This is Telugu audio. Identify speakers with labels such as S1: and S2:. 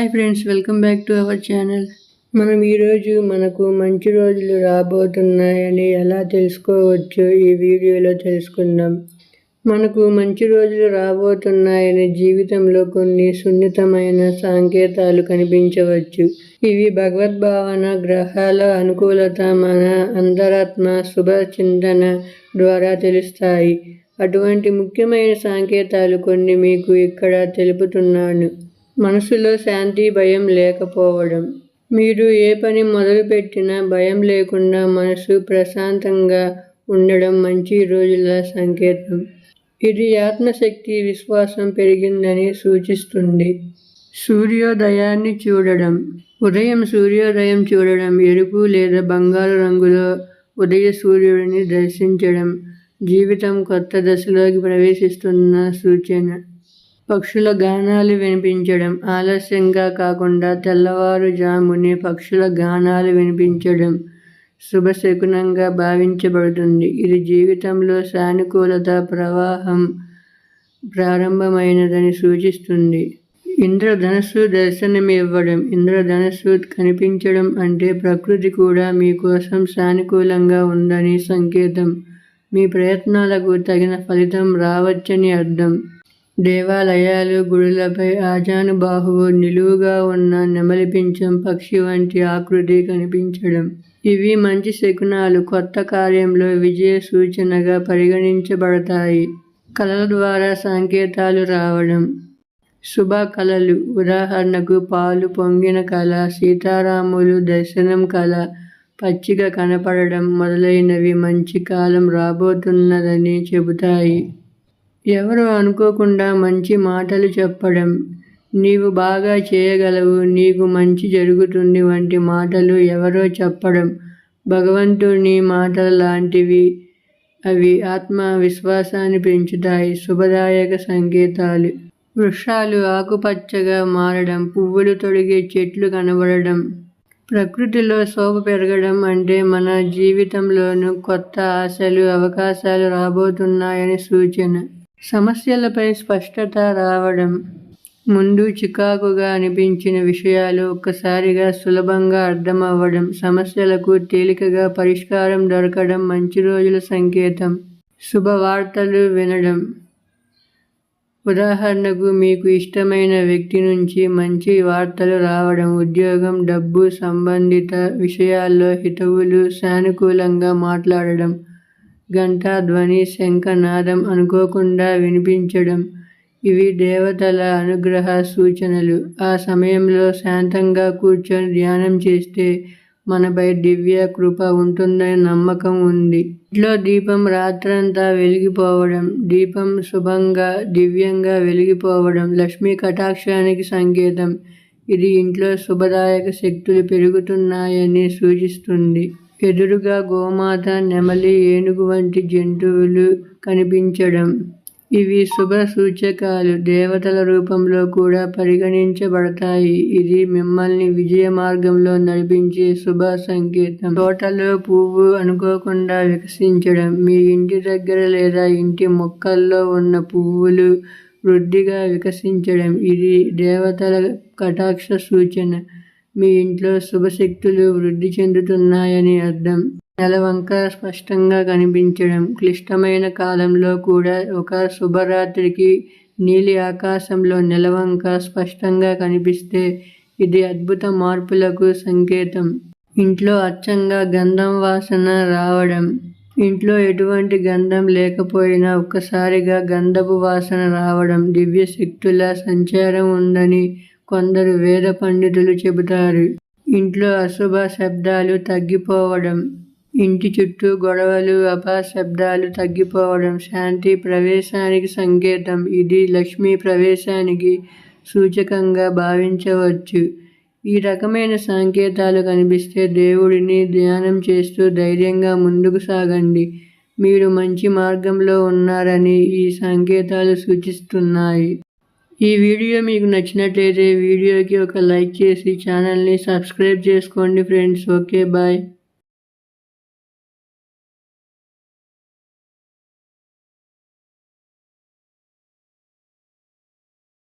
S1: Hi friends welcome back to our channel మనం ఈరోజు మనకు మంచి రోజులు రాబోతున్నాయని ఎలా తెలుసుకోవచ్చో ఈ వీడియోలో తెలుసుకుందాం. మనకు మంచి రోజులు రాబోతున్నాయని జీవితంలో కొన్ని సున్నితమైన సంకేతాలు కనిపించవచ్చు. ఇవి భగవద్భావన గ్రహాల అనుకూలత మన అంతరాత్మ శుభ చింతన ద్వారా తెలుస్తాయి. అటువంటి ముఖ్యమైన సంకేతాలు కొన్ని మీకు ఇక్కడ తెలుపుతున్నాను. మనసులో శాంతి భయం లేకపోవడం. మీరు ఏ పని మొదలుపెట్టినా భయం లేకుండా మనసు ప్రశాంతంగా ఉండడం మంచి రోజుల సంకేతం. ఇది ఆత్మశక్తి విశ్వాసం పెరిగిందని సూచిస్తుంది. సూర్యోదయాన్ని చూడడం. ఉదయం సూర్యోదయం చూడడం ఎరుపు లేదా బంగారు రంగులో ఉదయ సూర్యుడిని దర్శించడం జీవితం కొత్త దశలోకి ప్రవేశిస్తున్న సూచన. పక్షుల గానాలు వినిపించడం. ఆలస్యంగా కాకుండా తెల్లవారుజామునే పక్షుల గానాలు వినిపించడం శుభశకునంగా భావించబడుతుంది. ఇది జీవితంలో సానుకూలత ప్రవాహం ప్రారంభమైనదని సూచిస్తుంది. ఇంద్రధనస్సు దర్శనమివ్వడం ఇంద్రధనస్సు కనిపించడం అంటే ప్రకృతి కూడా మీకోసం సానుకూలంగా ఉందని సంకేతం. మీ ప్రయత్నాలకు తగిన ఫలితం రావచ్చని అర్థం. దేవాలయాలు గుడులపై ఆజానుబాహువు నిలువుగా ఉన్న నెమలిపించం పక్షి వంటి ఆకృతి కనిపించడం. ఇవి మంచి శకునాలు. కొత్త కార్యంలో విజయ సూచనగా పరిగణించబడతాయి. కళల ద్వారా సంకేతాలు రావడం. శుభ కళలు ఉదాహరణకు పాలు పొంగిన కళ సీతారాములు దర్శనం కళ పచ్చిక కనపడడం మొదలైనవి మంచి కాలం రాబోతున్నదని చెబుతాయి. ఎవరు అనుకోకుండా మంచి మాటలు చెప్పడం. నీవు బాగా చేయగలవు నీకు మంచి జరుగుతుంది వంటి మాటలు ఎవరో చెప్పడం. భగవంతుని మాటలు లాంటివి అవి ఆత్మవిశ్వాసాన్ని పెంచుతాయి శుభదాయక సంకేతాలు. వృక్షాలు ఆకుపచ్చగా మారడం పువ్వులు తొడిగే చెట్లు కనబడడం. ప్రకృతిలో శోభ పెరగడం అంటే మన జీవితంలోనూ కొత్త ఆశలు అవకాశాలు రాబోతున్నాయని సూచన. సమస్యలపై స్పష్టత రావడం ముందు చికాకుగా అనిపించిన విషయాలు ఒక్కసారిగా సులభంగా అర్థమవ్వడం సమస్యలకు తేలికగా పరిష్కారం దొరకడం మంచి రోజుల సంకేతం. శుభవార్తలు వినడం. ఉదాహరణకు మీకు ఇష్టమైన వ్యక్తి నుంచి మంచి వార్తలు రావడం ఉద్యోగం డబ్బు సంబంధిత విషయాల్లో హితవులు సానుకూలంగా మాట్లాడడం గంట ధ్వని శంఖనాదం అనుకోకుండా వినిపించడం. ఇవి దేవతల అనుగ్రహ సూచనలు. ఆ సమయంలో శాంతంగా కూర్చొని ధ్యానం చేస్తే మనపై దివ్య కృప ఉంటుందనే నమ్మకం ఉంది. ఇంట్లో దీపం రాత్రంతా వెలిగిపోవడం దీపం శుభంగా దివ్యంగా వెలిగిపోవడం లక్ష్మీ కటాక్షానికి సంకేతం. ఇది ఇంట్లో శుభదాయక శక్తులు పెరుగుతున్నాయని సూచిస్తుంది. ఎదురుగా గోమాత నెమలి ఏనుగు వంటి జంతువులు కనిపించడం. ఇవి శుభ సూచకాలు. దేవతల రూపంలో కూడా పరిగణించబడతాయి. ఇది మిమ్మల్ని విజయ మార్గంలో నడిపించే శుభ సంకేతం. తోటలో పువ్వు అనుకోకుండా వికసించడం మీ ఇంటి దగ్గర లేదా ఇంటి మొక్కల్లో ఉన్న పువ్వులు వృద్ధిగా వికసించడం ఇది దేవతల కటాక్ష సూచన. మీ ఇంట్లో శుభశక్తులు వృద్ధి చెందుతున్నాయని అర్థం. నెలవంక స్పష్టంగా కనిపించడం. క్లిష్టమైన కాలంలో కూడా ఒక శుభరాత్రికి నీలి ఆకాశంలో నెలవంక స్పష్టంగా కనిపిస్తే ఇది అద్భుత మార్పులకు సంకేతం. ఇంట్లో అచ్చంగా గంధం వాసన రావడం. ఇంట్లో ఎటువంటి గంధం లేకపోయినా ఒక్కసారిగా గంధపు వాసన రావడం. దివ్య శక్తుల సంచారం ఉందని కొందరు వేద పండితులు చెబుతారు. ఇంట్లో అశుభ శబ్దాలు తగ్గిపోవడం ఇంటి చుట్టూ గొడవలు అపశబ్దాలు తగ్గిపోవడం శాంతి ప్రవేశానికి సంకేతం ఇది లక్ష్మీ ప్రవేశానికి సూచకంగా భావించవచ్చు. ఈ రకమైన సంకేతాలు కనిపిస్తే దేవుడిని ధ్యానం చేస్తూ ధైర్యంగా ముందుకు సాగండి. మీరు మంచి మార్గంలో ఉన్నారని ఈ సంకేతాలు సూచిస్తున్నాయి. ఈ వీడియో మీకు నచ్చినట్లయితే వీడియోకి ఒక లైక్ చేసి ఛానల్ని సబ్స్క్రైబ్ చేసుకోండి ఫ్రెండ్స్. Okay bye.